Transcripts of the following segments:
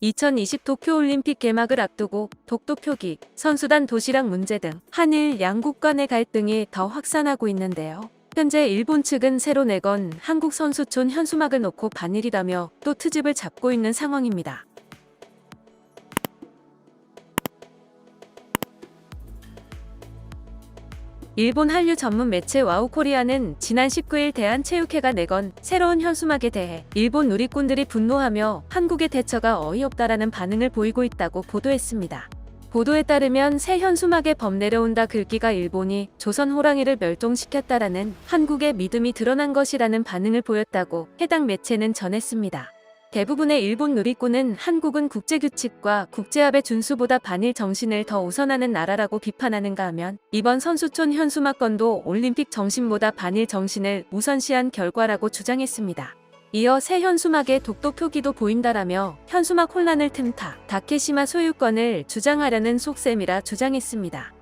2020 도쿄올림픽 개막을 앞두고 독도 표기, 선수단 도시락 문제 등 한일 양국 간의 갈등이 더 확산하고 있는데요. 현재 일본 측은 새로 내건 한국 선수촌 현수막을 놓고 반일이라며 또 트집을 잡고 있는 상황입니다. 일본 한류 전문 매체 와우코리아는 지난 19일 대한체육회가 내건 새로운 현수막에 대해 일본 누리꾼들이 분노하며 한국의 대처가 어이없다라는 반응을 보이고 있다고 보도했습니다. 보도에 따르면 새 현수막에 범 내려온다 글귀가 일본이 조선 호랑이를 멸종시켰다라는 한국의 믿음이 드러난 것이라는 반응을 보였다고 해당 매체는 전했습니다. 대부분의 일본 누리꾼은 한국은 국제규칙과 국제합의 준수보다 반일 정신을 더 우선하는 나라라고 비판하는가 하면 이번 선수촌 현수막 건도 올림픽 정신보다 반일 정신을 우선시한 결과라고 주장했습니다. 이어 새 현수막에 독도 표기도 보인다라며 현수막 혼란을 틈타 다케시마 소유권을 주장하려는 속셈이라 주장했습니다.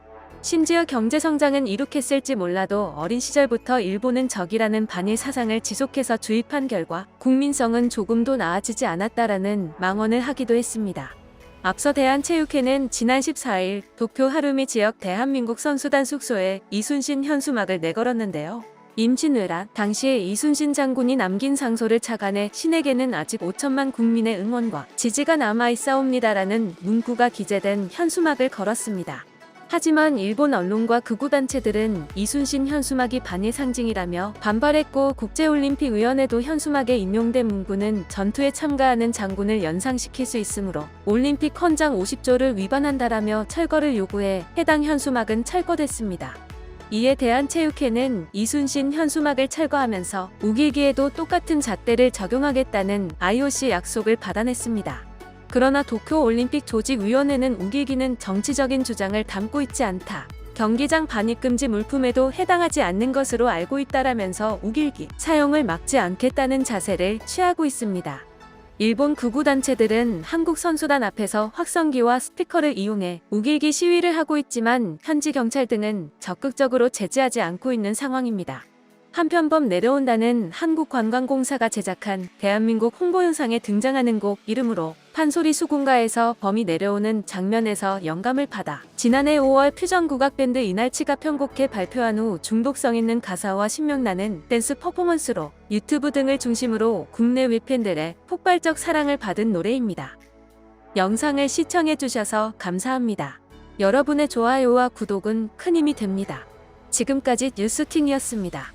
심지어 경제 성장은 이룩했을지 몰라도 어린 시절부터 일본은 적이라는 반일 사상을 지속해서 주입한 결과 국민성은 조금도 나아지지 않았다라는 망언을 하기도 했습니다. 앞서 대한체육회는 지난 14일 도쿄 하루미 지역 대한민국 선수단 숙소에 이순신 현수막을 내걸었는데요. 임진왜란 당시에 이순신 장군이 남긴 상소를 착안해 신에게는 아직 5천만 국민의 응원과 지지가 남아있사옵니다라는 문구가 기재된 현수막을 걸었습니다. 하지만 일본 언론과 극우단체들은 이순신 현수막이 반일 상징이라며 반발했고 국제올림픽위원회도 현수막에 인용된 문구는 전투에 참가하는 장군을 연상시킬 수 있으므로 올림픽 헌장 50조를 위반한다라며 철거를 요구해 해당 현수막은 철거됐습니다. 이에 대한 체육회는 이순신 현수막을 철거하면서 우길기에도 똑같은 잣대를 적용하겠다는 IOC 약속을 받아냈습니다. 그러나 도쿄올림픽 조직위원회는 우기기는 정치적인 주장을 담고 있지 않다. 경기장 반입금지 물품에도 해당하지 않는 것으로 알고 있다라면서 우길기 사용을 막지 않겠다는 자세를 취하고 있습니다. 일본 극우단체들은 한국 선수단 앞에서 확성기와 스피커를 이용해 우길기 시위를 하고 있지만 현지 경찰 등은 적극적으로 제재하지 않고 있는 상황입니다. 한편 범 내려온다는 한국관광공사가 제작한 대한민국 홍보 영상에 등장하는 곡 이름으로 판소리 수군가에서 범이 내려오는 장면에서 영감을 받아 지난해 5월 퓨전 국악 밴드 이날치가 편곡해 발표한 후 중독성 있는 가사와 신명나는 댄스 퍼포먼스로 유튜브 등을 중심으로 국내외 팬들의 폭발적 사랑을 받은 노래입니다. 영상을 시청해주셔서 감사합니다. 여러분의 좋아요와 구독은 큰 힘이 됩니다. 지금까지 뉴스팅이었습니다.